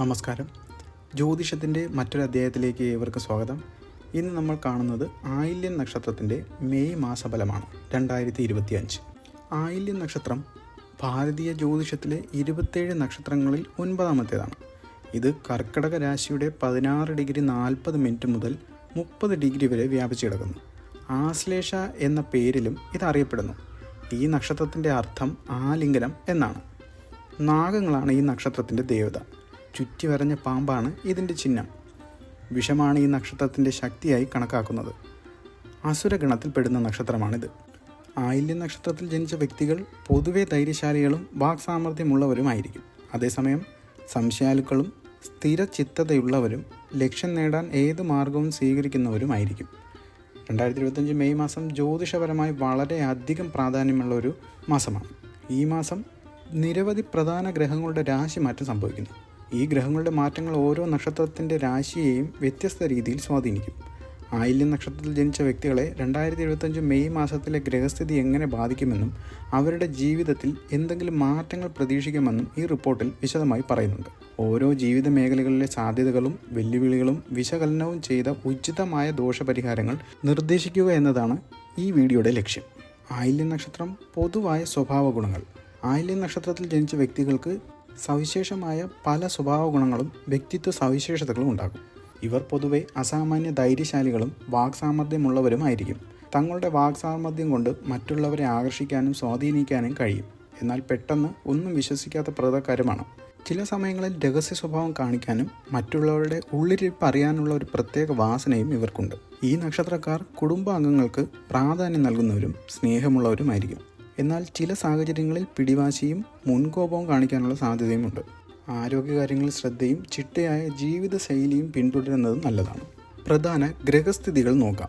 നമസ്കാരം. ജ്യോതിഷത്തിന്റെ മറ്റൊരു അധ്യായത്തിലേക്ക് ഏവർക്കും സ്വാഗതം. ഇന്ന് നമ്മൾ കാണുന്നത് ആയില്യം നക്ഷത്രത്തിന്റെ മെയ് മാസഫലമാണ് രണ്ടായിരത്തി ഇരുപത്തി അഞ്ച് ആയില്യം നക്ഷത്രം ഭാരതീയ ജ്യോതിഷത്തിലെ ഇരുപത്തേഴ് നക്ഷത്രങ്ങളിൽ ഒൻപതാമത്തേതാണ്. ഇത് കർക്കിടക രാശിയുടെ പതിനാറ് ഡിഗ്രി നാൽപ്പത് മിനിറ്റ് മുതൽ മുപ്പത് ഡിഗ്രി വരെ വ്യാപിച്ചു കിടക്കുന്നു. ആശ്ലേഷ എന്ന പേരിലും ഇത് അറിയപ്പെടുന്നു. ഈ നക്ഷത്രത്തിന്റെ അർത്ഥം ആലിംഗനം എന്നാണ്. നാഗങ്ങളാണ് ഈ നക്ഷത്രത്തിന്റെ ദേവത. ചുറ്റി വരഞ്ഞ പാമ്പാണ് ഇതിന്റെ ചിഹ്നം. വിഷമാണ് ഈ നക്ഷത്രത്തിന്റെ ശക്തിയായി കണക്കാക്കുന്നത്. അസുരഗണത്തിൽപ്പെടുന്ന നക്ഷത്രമാണിത്. ആയില്യ നക്ഷത്രത്തിൽ ജനിച്ച വ്യക്തികൾ പൊതുവെ ധൈര്യശാലികളും വാക്സാമർഥ്യമുള്ളവരുമായിരിക്കും. അതേസമയം സംശയാലുക്കളും സ്ഥിരചിത്തതയുള്ളവരും ലക്ഷ്യം നേടാൻ ഏത് മാർഗവും സ്വീകരിക്കുന്നവരുമായിരിക്കും. രണ്ടായിരത്തി ഇരുപത്തഞ്ച് മെയ് മാസം ജ്യോതിഷപരമായി വളരെയധികം പ്രാധാന്യമുള്ള ഒരു മാസമാണ്. ഈ മാസം നിരവധി പ്രധാന ഗ്രഹങ്ങളുടെ രാശി മാറ്റം സംഭവിക്കുന്നു. ഈ ഗ്രഹങ്ങളുടെ മാറ്റങ്ങൾ ഓരോ നക്ഷത്രത്തിന്റെ രാശിയെയും വ്യത്യസ്ത രീതിയിൽ സ്വാധീനിക്കും. ആയില്യം നക്ഷത്രത്തിൽ ജനിച്ച വ്യക്തികളെ രണ്ടായിരത്തി എഴുപത്തഞ്ച് മെയ് മാസത്തിലെ ഗ്രഹസ്ഥിതി എങ്ങനെ ബാധിക്കുമെന്നും അവരുടെ ജീവിതത്തിൽ എന്തെങ്കിലും മാറ്റങ്ങൾ പ്രതീക്ഷിക്കുമെന്നും ഈ റിപ്പോർട്ടിൽ വിശദമായി പറയുന്നുണ്ട്. ഓരോ ജീവിത മേഖലകളിലെ സാധ്യതകളും വെല്ലുവിളികളും വിശകലനവും ചെയ്ത ഉചിതമായ ദോഷപരിഹാരങ്ങൾ നിർദ്ദേശിക്കുക എന്നതാണ് ഈ വീഡിയോയുടെ ലക്ഷ്യം. ആയില്യം നക്ഷത്രം പൊതുവായ സ്വഭാവ ഗുണങ്ങൾ ആയില്യം നക്ഷത്രത്തിൽ ജനിച്ച വ്യക്തികൾക്ക് സവിശേഷമായ പല സ്വഭാവ ഗുണങ്ങളും വ്യക്തിത്വ സവിശേഷതകളും ഉണ്ടാകും ഇവർ പൊതുവെ അസാമാന്യ ധൈര്യശാലികളും വാക്സാമർഥ്യമുള്ളവരുമായിരിക്കും. തങ്ങളുടെ വാക്സാമർഥ്യം കൊണ്ട് മറ്റുള്ളവരെ ആകർഷിക്കാനും സ്വാധീനിക്കാനും കഴിയും. എന്നാൽ പെട്ടെന്ന് ഒന്നും വിശ്വസിക്കാത്ത പ്രതക്കാരുമാണ് ചില സമയങ്ങളിൽ രഹസ്യ സ്വഭാവം കാണിക്കാനും മറ്റുള്ളവരുടെ ഉള്ളിരിപ്പ് അറിയാനുള്ള ഒരു പ്രത്യേക വാസനയും ഇവർക്കുണ്ട്. ഈ നക്ഷത്രക്കാർ കുടുംബാംഗങ്ങൾക്ക് പ്രാധാന്യം നൽകുന്നവരും സ്നേഹമുള്ളവരുമായിരിക്കും. എന്നാൽ ചില സാഹചര്യങ്ങളിൽ പിടിവാശിയും മുൻകോപവും കാണിക്കാനുള്ള സാധ്യതയുമുണ്ട്. ആരോഗ്യകാര്യങ്ങളിൽ ശ്രദ്ധയും ചിട്ടയായ ജീവിതശൈലിയും പിന്തുടരുന്നത് നല്ലതാണ്. പ്രധാന ഗ്രഹസ്ഥിതികൾ നോക്കാം.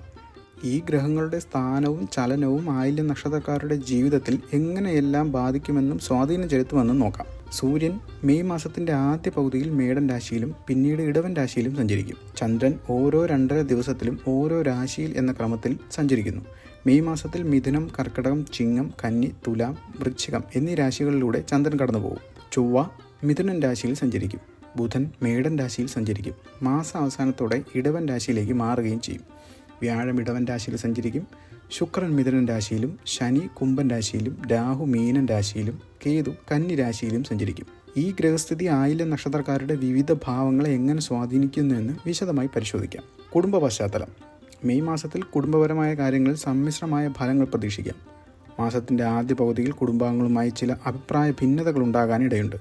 ഈ ഗ്രഹങ്ങളുടെ സ്ഥാനവും ചലനവും ആയില്യ നക്ഷത്രക്കാരുടെ ജീവിതത്തിൽ എങ്ങനെയെല്ലാം ബാധിക്കുമെന്നും സ്വാധീനം ചെലുത്തുമെന്നും നോക്കാം. സൂര്യൻ മെയ് മാസത്തിന്റെ ആദ്യ പകുതിയിൽ മേടൻ രാശിയിലും പിന്നീട് ഇടവൻ രാശിയിലും സഞ്ചരിക്കും. ചന്ദ്രൻ ഓരോ രണ്ടര ദിവസത്തിലും ഓരോ രാശിയിൽ എന്ന ക്രമത്തിൽ സഞ്ചരിക്കുന്നു. മെയ് മാസത്തിൽ മിഥുനം കർക്കിടകം ചിങ്ങം കന്നി തുലാം വൃശ്ചികം എന്നീ രാശികളിലൂടെ ചന്ദ്രൻ കടന്നുപോകും. ചൊവ്വ മിഥുനൻ രാശിയിൽ സഞ്ചരിക്കും. ബുധൻ മേടൻ രാശിയിൽ സഞ്ചരിക്കും. മാസ അവസാനത്തോടെ ഇടവൻ രാശിയിലേക്ക് മാറുകയും ചെയ്യും. വ്യാഴം ഇടവൻ രാശിയിൽ സഞ്ചരിക്കും. ശുക്രൻ മിഥുനൻ രാശിയിലും ശനി കുംഭൻ രാശിയിലും രാഹു മീനൻ രാശിയിലും കേതു കന്നി രാശിയിലും സഞ്ചരിക്കും. ഈ ഗ്രഹസ്ഥിതി ആയില നക്ഷത്രക്കാരുടെ വിവിധ ഭാവങ്ങളെ എങ്ങനെ സ്വാധീനിക്കുന്നു എന്ന് വിശദമായി പരിശോധിക്കാം. കുടുംബ പശ്ചാത്തലം. മെയ് മാസത്തിൽ കുടുംബപരമായ കാര്യങ്ങളിൽ സമ്മിശ്രമായ ഫലങ്ങൾ പ്രതീക്ഷിക്കാം. മാസത്തിന്റെ ആദ്യ പകുതിയിൽ കുടുംബാംഗങ്ങളുമായി ചില അഭിപ്രായ ഭിന്നതകൾ ഉണ്ടാകാനിടയുണ്ട്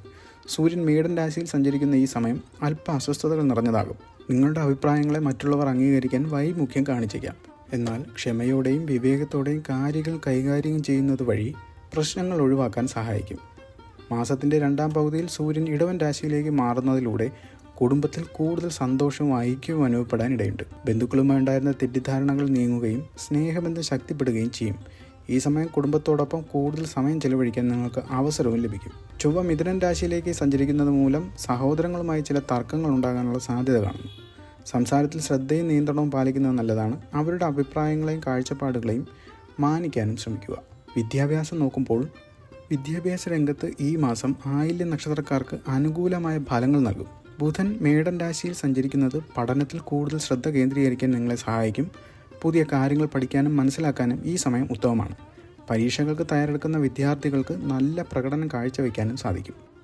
സൂര്യൻ മേടൻ രാശിയിൽ സഞ്ചരിക്കുന്ന ഈ സമയം അല്പ അസ്വസ്ഥതകൾ നിറഞ്ഞതാകും. നിങ്ങളുടെ അഭിപ്രായങ്ങളെ മറ്റുള്ളവർ അംഗീകരിക്കാൻ വൈമുഖ്യം കാണിച്ചേക്കാം. എന്നാൽ ക്ഷമയോടെയും വിവേകത്തോടെയും കാര്യങ്ങൾ കൈകാര്യം ചെയ്യുന്നത് വഴി പ്രശ്നങ്ങൾ ഒഴിവാക്കാൻ സഹായിക്കും. മാസത്തിന്റെ രണ്ടാം പകുതിയിൽ സൂര്യൻ ഇടവൻ രാശിയിലേക്ക് മാറുന്നതിലൂടെ കുടുംബത്തിൽ കൂടുതൽ സന്തോഷവും ഐക്യവും അനുഭവപ്പെടാൻ ഇടയുണ്ട് ബന്ധുക്കളുമായി ഉണ്ടായിരുന്ന തെറ്റിദ്ധാരണകൾ നീങ്ങുകയും സ്നേഹബന്ധം ശക്തിപ്പെടുകയും ചെയ്യും. ഈ സമയം കുടുംബത്തോടൊപ്പം കൂടുതൽ സമയം ചെലവഴിക്കാൻ നിങ്ങൾക്ക് അവസരവും ലഭിക്കും. ചൊവ്വ മിഥുനൻ രാശിയിലേക്ക് സഞ്ചരിക്കുന്നത് മൂലം സഹോദരങ്ങളുമായി ചില തർക്കങ്ങൾ ഉണ്ടാകാനുള്ള സാധ്യത കാണുന്നു. സംസാരത്തിൽ ശ്രദ്ധയും നിയന്ത്രണവും പാലിക്കുന്നത് നല്ലതാണ്. അവരുടെ അഭിപ്രായങ്ങളെയും കാഴ്ചപ്പാടുകളെയും മാനിക്കാനും ശ്രമിക്കുക. വിദ്യാഭ്യാസം നോക്കുമ്പോൾ വിദ്യാഭ്യാസ രംഗത്ത് ഈ മാസം ആയില്യ നക്ഷത്രക്കാർക്ക് അനുകൂലമായ ഫലങ്ങൾ നൽകും. ബുധൻ മേടൻ രാശിയിൽ സഞ്ചരിക്കുന്നത് പഠനത്തിൽ കൂടുതൽ ശ്രദ്ധ കേന്ദ്രീകരിക്കാൻ നിങ്ങളെ സഹായിക്കും. പുതിയ കാര്യങ്ങൾ പഠിക്കാനും മനസ്സിലാക്കാനും ഈ സമയം ഉത്തമമാണ്. പരീക്ഷകൾക്ക് തയ്യാറെടുക്കുന്ന വിദ്യാർത്ഥികൾക്ക് നല്ല പ്രകടനം കാഴ്ചവെക്കാനും സാധിക്കും.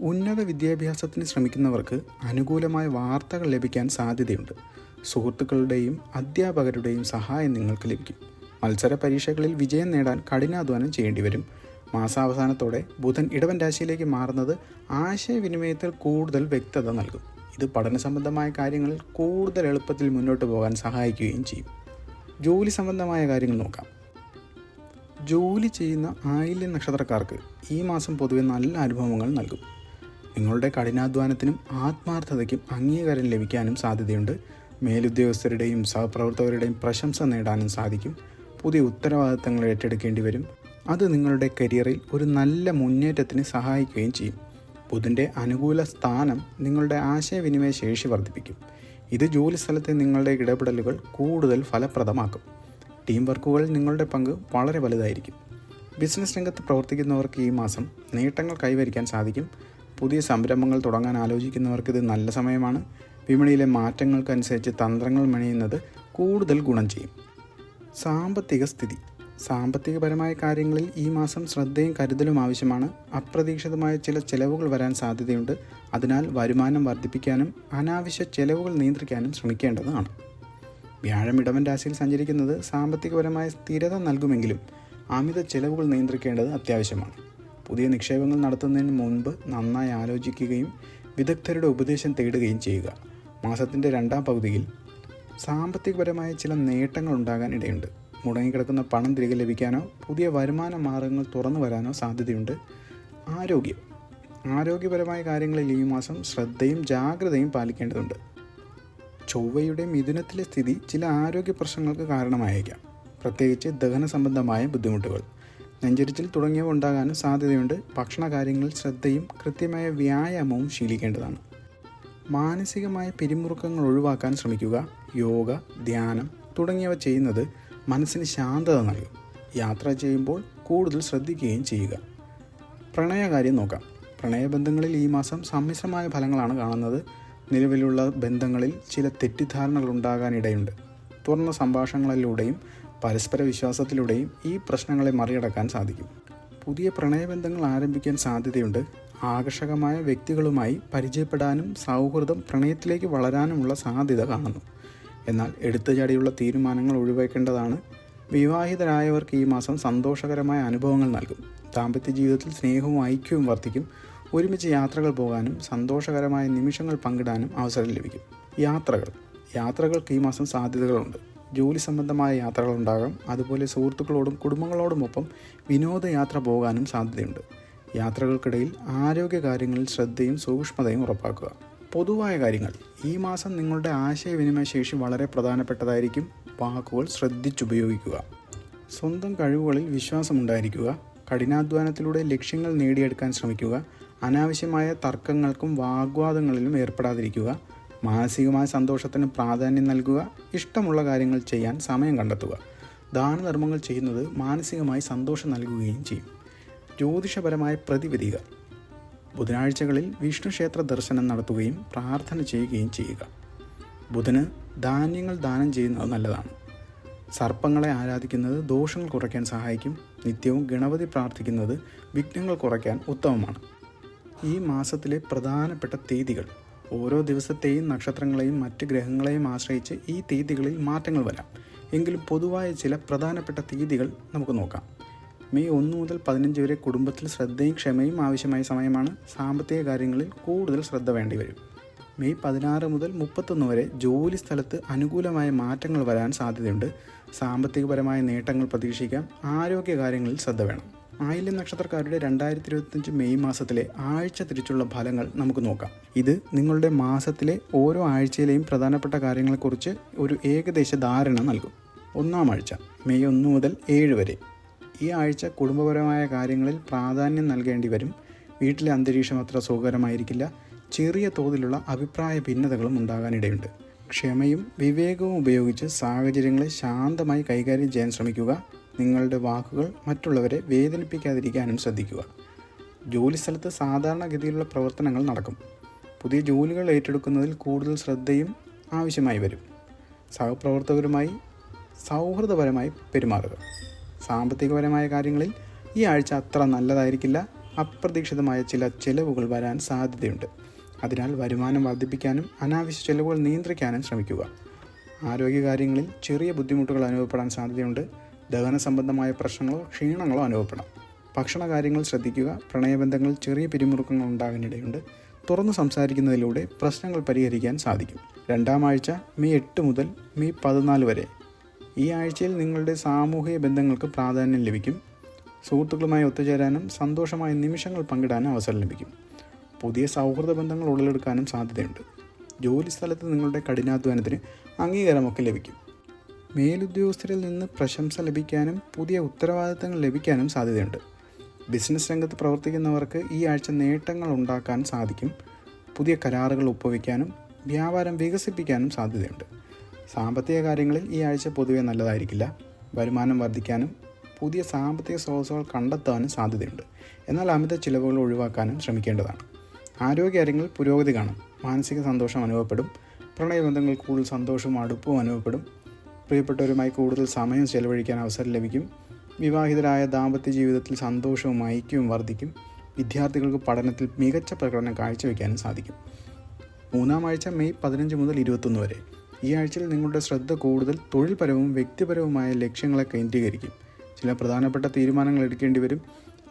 ഉന്നത വിദ്യാഭ്യാസത്തിന് ശ്രമിക്കുന്നവർക്ക് അനുകൂലമായ വാർത്തകൾ ലഭിക്കാൻ സാധ്യതയുണ്ട്. സുഹൃത്തുക്കളുടെയും അധ്യാപകരുടെയും സഹായം നിങ്ങൾക്ക് ലഭിക്കും. മത്സര പരീക്ഷകളിൽ വിജയം നേടാൻ കഠിനാധ്വാനം ചെയ്യേണ്ടി വരും. മാസാവസാനത്തോടെ ബുധൻ ഇടവൻ രാശിയിലേക്ക് മാറുന്നത് ആശയവിനിമയത്തിൽ കൂടുതൽ വ്യക്തത നൽകും. ഇത് പഠന സംബന്ധമായ കാര്യങ്ങളിൽ കൂടുതൽ എളുപ്പത്തിൽ മുന്നോട്ട് പോകാൻ സഹായിക്കുകയും ചെയ്യും. ജോലി സംബന്ധമായ കാര്യങ്ങൾ നോക്കാം. ജോലി ചെയ്യുന്ന ആയില്യ നക്ഷത്രക്കാർക്ക് ഈ മാസം പൊതുവെ നല്ല അനുഭവങ്ങൾ നൽകും. നിങ്ങളുടെ കഠിനാധ്വാനത്തിനും ആത്മാർത്ഥതയ്ക്കും അംഗീകാരം ലഭിക്കാനും സാധ്യതയുണ്ട്. മേലുദ്യോഗസ്ഥരുടെയും സഹപ്രവർത്തകരുടെയും പ്രശംസ നേടാനും സാധിക്കും. പുതിയ ഉത്തരവാദിത്തങ്ങൾ ഏറ്റെടുക്കേണ്ടി വരും. അത് നിങ്ങളുടെ കരിയറിൽ ഒരു നല്ല മുന്നേറ്റത്തിന് സഹായിക്കുകയും ചെയ്യും. ബുധന്റെ അനുകൂല സ്ഥാനം നിങ്ങളുടെ ആശയവിനിമയ ശേഷി വർദ്ധിപ്പിക്കും. ഇത് ജോലിസ്ഥലത്തെ നിങ്ങളുടെ ഇടപെടലുകൾ കൂടുതൽ ഫലപ്രദമാക്കും. ടീം വർക്കുകൾ നിങ്ങളുടെ പങ്ക് വളരെ വലുതായിരിക്കും. ബിസിനസ് രംഗത്ത് പ്രവർത്തിക്കുന്നവർക്ക് ഈ മാസം നേട്ടങ്ങൾ കൈവരിക്കാൻ സാധിക്കും. പുതിയ സംരംഭങ്ങൾ തുടങ്ങാൻ ആലോചിക്കുന്നവർക്ക് ഇത് നല്ല സമയമാണ്. വിപണിയിലെ മാറ്റങ്ങൾക്കനുസരിച്ച് തന്ത്രങ്ങൾ മെനയുന്നത് കൂടുതൽ ഗുണം ചെയ്യും. സാമ്പത്തിക സ്ഥിതി. സാമ്പത്തികപരമായ കാര്യങ്ങളിൽ ഈ മാസം ശ്രദ്ധയും കരുതലും ആവശ്യമാണ്. അപ്രതീക്ഷിതമായ ചില ചെലവുകൾ വരാൻ സാധ്യതയുണ്ട്. അതിനാൽ വരുമാനം വർദ്ധിപ്പിക്കാനും അനാവശ്യ ചെലവുകൾ നിയന്ത്രിക്കാനും ശ്രമിക്കേണ്ടതാണ്. വ്യാഴം ഇടവൻ രാശിയിൽ സഞ്ചരിക്കുന്നത് സാമ്പത്തികപരമായ സ്ഥിരത നൽകുമെങ്കിലും അമിത ചെലവുകൾ നിയന്ത്രിക്കേണ്ടത് അത്യാവശ്യമാണ്. പുതിയ നിക്ഷേപങ്ങൾ നടത്തുന്നതിന് മുൻപ് നന്നായി ആലോചിക്കുകയും വിദഗ്ധരുടെ ഉപദേശം തേടുകയും ചെയ്യുക. മാസത്തിന്റെ രണ്ടാം പകുതിയിൽ സാമ്പത്തികപരമായ ചില നേട്ടങ്ങൾ ഉണ്ടാകാൻ ഇടയുണ്ട്. മുടങ്ങിക്കിടക്കുന്ന പണം തിരികെ ലഭിക്കാനോ പുതിയ വരുമാന മാർഗങ്ങൾ തുറന്നു വരാനോ സാധ്യതയുണ്ട്. ആരോഗ്യം. ആരോഗ്യപരമായ കാര്യങ്ങളിൽ ഈ മാസം ശ്രദ്ധയും ജാഗ്രതയും പാലിക്കേണ്ടതുണ്ട്. ചൊവ്വയുടെ മിഥുനത്തിലെ സ്ഥിതി ചില ആരോഗ്യ പ്രശ്നങ്ങൾക്ക് കാരണമായേക്കാം. പ്രത്യേകിച്ച് ദഹന സംബന്ധമായ ബുദ്ധിമുട്ടുകൾ. നെഞ്ചരിച്ചിൽ തുടങ്ങിയവ ഉണ്ടാകാനും സാധ്യതയുണ്ട്. ഭക്ഷണ കാര്യങ്ങളിൽ ശ്രദ്ധയും കൃത്യമായ വ്യായാമവും ശീലിക്കേണ്ടതാണ്. മാനസികമായ പിരിമുറുക്കങ്ങൾ ഒഴിവാക്കാൻ ശ്രമിക്കുക. യോഗ ധ്യാനം തുടങ്ങിയവ ചെയ്യുന്നത് മനസ്സിന് ശാന്തത നൽകും. യാത്ര ചെയ്യുമ്പോൾ കൂടുതൽ ശ്രദ്ധിക്കുകയും ചെയ്യുക. പ്രണയകാര്യം നോക്കാം. പ്രണയബന്ധങ്ങളിൽ ഈ മാസം സമ്മിശ്രമായ ഫലങ്ങളാണ് കാണുന്നത്. നിലവിലുള്ള ബന്ധങ്ങളിൽ ചില തെറ്റിദ്ധാരണകൾ ഉണ്ടാകാനിടയുണ്ട്. തുറന്ന സംഭാഷണങ്ങളിലൂടെയും പരസ്പര വിശ്വാസത്തിലൂടെയും ഈ പ്രശ്നങ്ങളെ മറികടക്കാൻ സാധിക്കും. പുതിയ പ്രണയബന്ധങ്ങൾ ആരംഭിക്കാൻ സാധ്യതയുണ്ട്. ആകർഷകമായ വ്യക്തികളുമായി പരിചയപ്പെടാനും സൗഹൃദം പ്രണയത്തിലേക്ക് വളരാനുമുള്ള സാധ്യത കാണുന്നു. എന്നാൽ എടുത്തുചാടിയുള്ള തീരുമാനങ്ങൾ ഒഴിവാക്കേണ്ടതാണ്. വിവാഹിതരായവർക്ക് ഈ മാസം സന്തോഷകരമായ അനുഭവങ്ങൾ നൽകും. ദാമ്പത്യ ജീവിതത്തിൽ സ്നേഹവും ഐക്യവും വർദ്ധിക്കും. ഒരുമിച്ച് യാത്രകൾ പോകാനും സന്തോഷകരമായ നിമിഷങ്ങൾ പങ്കിടാനും അവസരം ലഭിക്കും. യാത്രകൾ. യാത്രകൾക്ക് ഈ മാസം സാധ്യതകളുണ്ട്. ജോലി സംബന്ധമായ യാത്രകളുണ്ടാകാം. അതുപോലെ സുഹൃത്തുക്കളോടും കുടുംബങ്ങളോടുമൊപ്പം വിനോദയാത്ര പോകാനും സാധ്യതയുണ്ട്. യാത്രകൾക്കിടയിൽ ആരോഗ്യകാര്യങ്ങളിൽ ശ്രദ്ധയും സൂക്ഷ്മതയും ഉറപ്പാക്കുക. പൊതുവായ കാര്യങ്ങൾ. ഈ മാസം നിങ്ങളുടെ ആശയവിനിമയ ശേഷി വളരെ പ്രധാനപ്പെട്ടതായിരിക്കും. വാക്കുകൾ ശ്രദ്ധിച്ചുപയോഗിക്കുക. സ്വന്തം കഴിവുകളിൽ വിശ്വാസമുണ്ടായിരിക്കുക. കഠിനാധ്വാനത്തിലൂടെ ലക്ഷ്യങ്ങൾ നേടിയെടുക്കാൻ ശ്രമിക്കുക. അനാവശ്യമായ തർക്കങ്ങൾക്കും വാഗ്വാദങ്ങളിലും ഏർപ്പെടാതിരിക്കുക. മാനസികമായ സന്തോഷത്തിന് പ്രാധാന്യം നൽകുക ഇഷ്ടമുള്ള കാര്യങ്ങൾ ചെയ്യാൻ സമയം കണ്ടെത്തുക. ദാനധർമ്മങ്ങൾ ചെയ്യുന്നത് മാനസികമായി സന്തോഷം നൽകുകയും ചെയ്യും. ജ്യോതിഷപരമായ പ്രതിവിധികൾ. ബുധനാഴ്ചകളിൽ വിഷ്ണുക്ഷേത്ര ദർശനം നടത്തുകയും പ്രാർത്ഥന ചെയ്യുകയും ചെയ്യുക. ബുധന് ധാന്യങ്ങൾ ദാനം ചെയ്യുന്നത് നല്ലതാണ്. സർപ്പങ്ങളെ ആരാധിക്കുന്നത് ദോഷങ്ങൾ കുറയ്ക്കാൻ സഹായിക്കും. നിത്യവും ഗണപതി പ്രാർത്ഥിക്കുന്നത് വിഘ്നങ്ങൾ കുറയ്ക്കാൻ ഉത്തമമാണ്. ഈ മാസത്തിലെ പ്രധാനപ്പെട്ട തീയതികൾ. ഓരോ ദിവസത്തെയും നക്ഷത്രങ്ങളെയും മറ്റ് ഗ്രഹങ്ങളെയും ആശ്രയിച്ച് ഈ തീയതികളിൽ മാറ്റങ്ങൾ വരാം. എങ്കിലും പൊതുവായ ചില പ്രധാനപ്പെട്ട തീയതികൾ നമുക്ക് നോക്കാം. മെയ് ഒന്ന് മുതൽ പതിനഞ്ച് വരെ കുടുംബത്തിൽ ശ്രദ്ധയും ക്ഷമയും ആവശ്യമായ സമയമാണ്. സാമ്പത്തിക കാര്യങ്ങളിൽ കൂടുതൽ ശ്രദ്ധ വേണ്ടി വരും. മെയ് പതിനാറ് മുതൽ മുപ്പത്തൊന്ന് വരെ ജോലി സ്ഥലത്ത് അനുകൂലമായ മാറ്റങ്ങൾ വരാൻ സാധ്യതയുണ്ട്. സാമ്പത്തികപരമായ നേട്ടങ്ങൾ പ്രതീക്ഷിക്കാം. ആരോഗ്യ കാര്യങ്ങളിൽ ശ്രദ്ധ വേണം. ആയില്യം നക്ഷത്രക്കാരുടെ രണ്ടായിരത്തി ഇരുപത്തഞ്ച് മെയ് മാസത്തിലെ ആഴ്ച തിരിച്ചുള്ള ഫലങ്ങൾ നമുക്ക് നോക്കാം. ഇത് നിങ്ങളുടെ മാസത്തിലെ ഓരോ ആഴ്ചയിലെയും പ്രധാനപ്പെട്ട കാര്യങ്ങളെക്കുറിച്ച് ഒരു ഏകദേശ ധാരണ നൽകും. ഒന്നാം ആഴ്ച മെയ് ഒന്ന് മുതൽ ഏഴ് വരെ. ഈ ആഴ്ച കുടുംബപരമായ കാര്യങ്ങളിൽ പ്രാധാന്യം നൽകേണ്ടി വരും. വീട്ടിലെ അന്തരീക്ഷം അത്ര സുഖകരമായിരിക്കില്ല. ചെറിയ തോതിലുള്ള അഭിപ്രായ ഭിന്നതകളും ഉണ്ടാകാനിടയുണ്ട്. ക്ഷമയും വിവേകവും ഉപയോഗിച്ച് സാഹചര്യങ്ങളെ ശാന്തമായി കൈകാര്യം ചെയ്യാൻ ശ്രമിക്കുക. നിങ്ങളുടെ വാക്കുകൾ മറ്റുള്ളവരെ വേദനിപ്പിക്കാതിരിക്കാനും ശ്രദ്ധിക്കുക. ജോലിസ്ഥലത്ത് സാധാരണഗതിയിലുള്ള പ്രവർത്തനങ്ങൾ നടക്കും. പുതിയ ജോലികൾ ഏറ്റെടുക്കുന്നതിൽ കൂടുതൽ ശ്രദ്ധയും ആവശ്യമായി വരും. സഹപ്രവർത്തകരുമായി സൗഹൃദപരമായി പെരുമാറുക. സാമ്പത്തികപരമായ കാര്യങ്ങളിൽ ഈ ആഴ്ച അത്ര നല്ലതായിരിക്കില്ല. അപ്രതീക്ഷിതമായ ചില ചെലവുകൾ വരാൻ സാധ്യതയുണ്ട്. അതിനാൽ വരുമാനം വർദ്ധിപ്പിക്കാനും അനാവശ്യ ചെലവുകൾ നിയന്ത്രിക്കാനും ശ്രമിക്കുക. ആരോഗ്യകാര്യങ്ങളിൽ ചെറിയ ബുദ്ധിമുട്ടുകൾ അനുഭവപ്പെടാൻ സാധ്യതയുണ്ട്. ദഹന സംബന്ധമായ പ്രശ്നങ്ങളോ ക്ഷീണങ്ങളോ അനുഭവപ്പെടാം. ഭക്ഷണ കാര്യങ്ങൾ ശ്രദ്ധിക്കുക പ്രണയബന്ധങ്ങൾ ചെറിയ പിരിമുറുക്കങ്ങൾ ഉണ്ടാകാനിടയുണ്ട്. തുറന്ന് സംസാരിക്കുന്നതിലൂടെ പ്രശ്നങ്ങൾ പരിഹരിക്കാൻ സാധിക്കും. രണ്ടാം ആഴ്ച മെയ് എട്ട് മുതൽ മെയ് പതിനാല് വരെ. ഈ ആഴ്ചയിൽ നിങ്ങളുടെ സാമൂഹിക ബന്ധങ്ങൾക്ക് പ്രാധാന്യം ലഭിക്കും. സുഹൃത്തുക്കളുമായി ഒത്തുചേരാനും സന്തോഷമായ നിമിഷങ്ങൾ പങ്കിടാനും അവസരം ലഭിക്കും. പുതിയ സൗഹൃദ ബന്ധങ്ങൾ ഉടലെടുക്കാനും സാധ്യതയുണ്ട്. ജോലി സ്ഥലത്ത് നിങ്ങളുടെ കഠിനാധ്വാനത്തിന് അംഗീകാരമൊക്കെ ലഭിക്കും. മേലുദ്യോഗസ്ഥരിൽ നിന്ന് പ്രശംസ ലഭിക്കാനും പുതിയ ഉത്തരവാദിത്തങ്ങൾ ലഭിക്കാനും സാധ്യതയുണ്ട്. ബിസിനസ് രംഗത്ത് പ്രവർത്തിക്കുന്നവർക്ക് ഈ ആഴ്ച നേട്ടങ്ങൾ ഉണ്ടാക്കാൻ സാധിക്കും. പുതിയ കരാറുകൾ ഒപ്പുവയ്ക്കാനും വ്യാപാരം വികസിപ്പിക്കാനും സാധ്യതയുണ്ട്. സാമ്പത്തിക കാര്യങ്ങളിൽ ഈ ആഴ്ച പൊതുവെ നല്ലതായിരിക്കില്ല. വരുമാനം വർദ്ധിക്കാനും പുതിയ സാമ്പത്തിക സ്രോതസ്സുകൾ കണ്ടെത്താനും സാധ്യതയുണ്ട്. എന്നാൽ അമിത ചിലവുകൾ ഒഴിവാക്കാനും ശ്രമിക്കേണ്ടതാണ്. ആരോഗ്യകാര്യങ്ങളിൽ പുരോഗതി കാണും. മാനസിക സന്തോഷം അനുഭവപ്പെടും. പ്രണയബന്ധങ്ങൾ കൂടുതൽ സന്തോഷവും അടുപ്പവും അനുഭവപ്പെടും. പ്രിയപ്പെട്ടവരുമായി കൂടുതൽ സമയം ചെലവഴിക്കാൻ അവസരം ലഭിക്കും. വിവാഹിതരായ ദാമ്പത്യ ജീവിതത്തിൽ സന്തോഷവും ഐക്യവും വർദ്ധിക്കും. വിദ്യാർത്ഥികൾക്ക് പഠനത്തിൽ മികച്ച പ്രകടനം കാഴ്ചവെക്കാനും സാധിക്കും. മൂന്നാം ആഴ്ച മെയ് പതിനഞ്ച് മുതൽ ഇരുപത്തൊന്ന് വരെ. ഈ ആഴ്ചയിൽ നിങ്ങളുടെ ശ്രദ്ധ കൂടുതൽ തൊഴിൽപരവും വ്യക്തിപരവുമായ ലക്ഷ്യങ്ങളെ കേന്ദ്രീകരിക്കും. ചില പ്രധാനപ്പെട്ട തീരുമാനങ്ങൾ എടുക്കേണ്ടി വരും.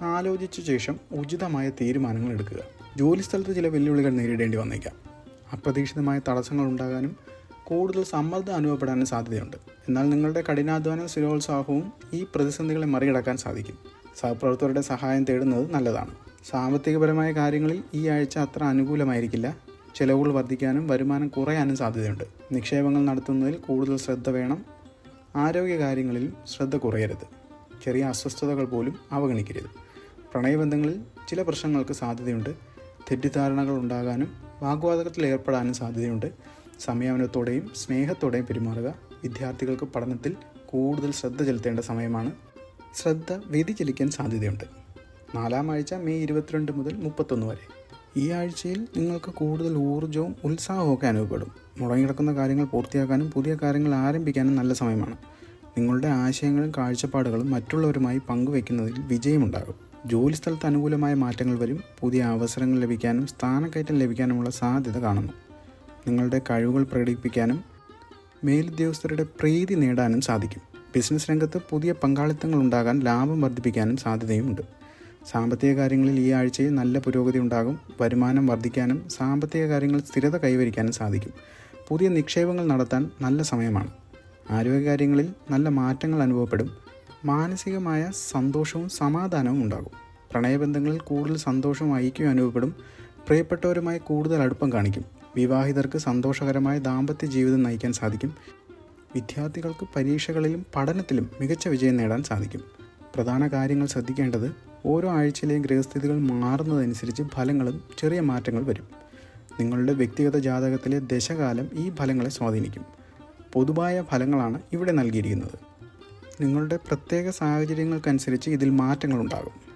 ആലോചിച്ച ശേഷം ഉചിതമായ തീരുമാനങ്ങൾ എടുക്കുക. ജോലിസ്ഥലത്ത് ചില വെല്ലുവിളികൾ നേരിടേണ്ടി വന്നേക്കാം. അപ്രതീക്ഷിതമായ തടസ്സങ്ങൾ ഉണ്ടാകാനും കൂടുതൽ സമ്മർദ്ദം അനുഭവപ്പെടാനും സാധ്യതയുണ്ട്. എന്നാൽ നിങ്ങളുടെ കഠിനാധ്വാനവും സ്ഥിരോത്സാഹവും ഈ പ്രതിസന്ധികളെ മറികടക്കാൻ സാധിക്കും. സഹപ്രവർത്തകരുടെ സഹായം തേടുന്നത് നല്ലതാണ്. സാമ്പത്തികപരമായ കാര്യങ്ങളിൽ ഈ ആഴ്ച അത്ര അനുകൂലമായിരിക്കില്ല. ചെലവുകൾ വർദ്ധിക്കാനും വരുമാനം കുറയാനും സാധ്യതയുണ്ട്. നിക്ഷേപങ്ങൾ നടത്തുന്നതിൽ കൂടുതൽ ശ്രദ്ധ വേണം. ആരോഗ്യകാര്യങ്ങളിൽ ശ്രദ്ധ കുറയരുത്. ചെറിയ അസ്വസ്ഥതകൾ പോലും അവഗണിക്കരുത്. പ്രണയബന്ധങ്ങളിൽ ചില പ്രശ്നങ്ങൾക്ക് സാധ്യതയുണ്ട്. തെറ്റിദ്ധാരണകൾ ഉണ്ടാകാനും വാഗ്വാദത്തിൽ ഏർപ്പെടാനും സാധ്യതയുണ്ട്. സംയമനത്തോടെയും സ്നേഹത്തോടെയും പെരുമാറുക. വിദ്യാർത്ഥികൾക്ക് പഠനത്തിൽ കൂടുതൽ ശ്രദ്ധ ചെലുത്തേണ്ട സമയമാണ്. ശ്രദ്ധ വ്യതിചലിക്കാൻ സാധ്യതയുണ്ട്. നാലാം ആഴ്ച മെയ് ഇരുപത്തിരണ്ട് മുതൽ മുപ്പത്തൊന്ന് വരെ. ഈ ആഴ്ചയിൽ നിങ്ങൾക്ക് കൂടുതൽ ഊർജവും ഉത്സാഹവും അനുഭവപ്പെടും. മുടങ്ങിക്കിടക്കുന്ന കാര്യങ്ങൾ പൂർത്തിയാക്കാനും പുതിയ കാര്യങ്ങൾ ആരംഭിക്കാനും നല്ല സമയമാണ്. നിങ്ങളുടെ ആശയങ്ങളും കാഴ്ചപ്പാടുകളും മറ്റുള്ളവരുമായി പങ്കുവെക്കുന്നതിൽ വിജയമുണ്ടാകും. ജോലിസ്ഥലത്ത് അനുകൂലമായ മാറ്റങ്ങൾ വരും. പുതിയ അവസരങ്ങൾ ലഭിക്കാനും സ്ഥാനക്കയറ്റം ലഭിക്കാനുമുള്ള സാധ്യത കാണുന്നു. നിങ്ങളുടെ കഴിവുകൾ പ്രകടിപ്പിക്കാനും മേലുദ്യോഗസ്ഥരുടെ പ്രീതി നേടാനും സാധിക്കും. ബിസിനസ് രംഗത്ത് പുതിയ പങ്കാളിത്തങ്ങൾ ഉണ്ടാകാൻ ലാഭം വർദ്ധിപ്പിക്കാനും സാധ്യതയുമുണ്ട്. സാമ്പത്തിക കാര്യങ്ങളിൽ ഈ ആഴ്ചയിൽ നല്ല പുരോഗതി ഉണ്ടാകും. വരുമാനം വർദ്ധിക്കാനും സാമ്പത്തിക കാര്യങ്ങൾ സ്ഥിരത കൈവരിക്കാനും സാധിക്കും. പുതിയ നിക്ഷേപങ്ങൾ നടത്താൻ നല്ല സമയമാണ്. ആരോഗ്യകാര്യങ്ങളിൽ നല്ല മാറ്റങ്ങൾ അനുഭവപ്പെടും. മാനസികമായ സന്തോഷവും സമാധാനവും ഉണ്ടാകും. പ്രണയബന്ധങ്ങളിൽ കൂടുതൽ സന്തോഷവും ഐക്യവും അനുഭവപ്പെടും. പ്രിയപ്പെട്ടവരുമായി കൂടുതൽ അടുപ്പം കാണിക്കും. വിവാഹിതർക്ക് സന്തോഷകരമായ ദാമ്പത്യ ജീവിതം നയിക്കാൻ സാധിക്കും. വിദ്യാർത്ഥികൾക്ക് പരീക്ഷകളിലും പഠനത്തിലും മികച്ച വിജയം നേടാൻ സാധിക്കും. പ്രധാന കാര്യങ്ങൾ ശ്രദ്ധിക്കേണ്ടത് ഓരോ ആഴ്ചയിലെയും ഗ്രഹസ്ഥിതികൾ മാറുന്നതനുസരിച്ച് ഫലങ്ങളും ചെറിയ മാറ്റങ്ങൾ വരും. നിങ്ങളുടെ വ്യക്തിഗത ജാതകത്തിലെ ദശകാലം ഈ ഫലങ്ങളെ സ്വാധീനിക്കും. പൊതുവായ ഫലങ്ങളാണ് ഇവിടെ നൽകിയിരിക്കുന്നത്. നിങ്ങളുടെ പ്രത്യേക സാഹചര്യങ്ങൾക്കനുസരിച്ച് ഇതിൽ മാറ്റങ്ങളുണ്ടാകും.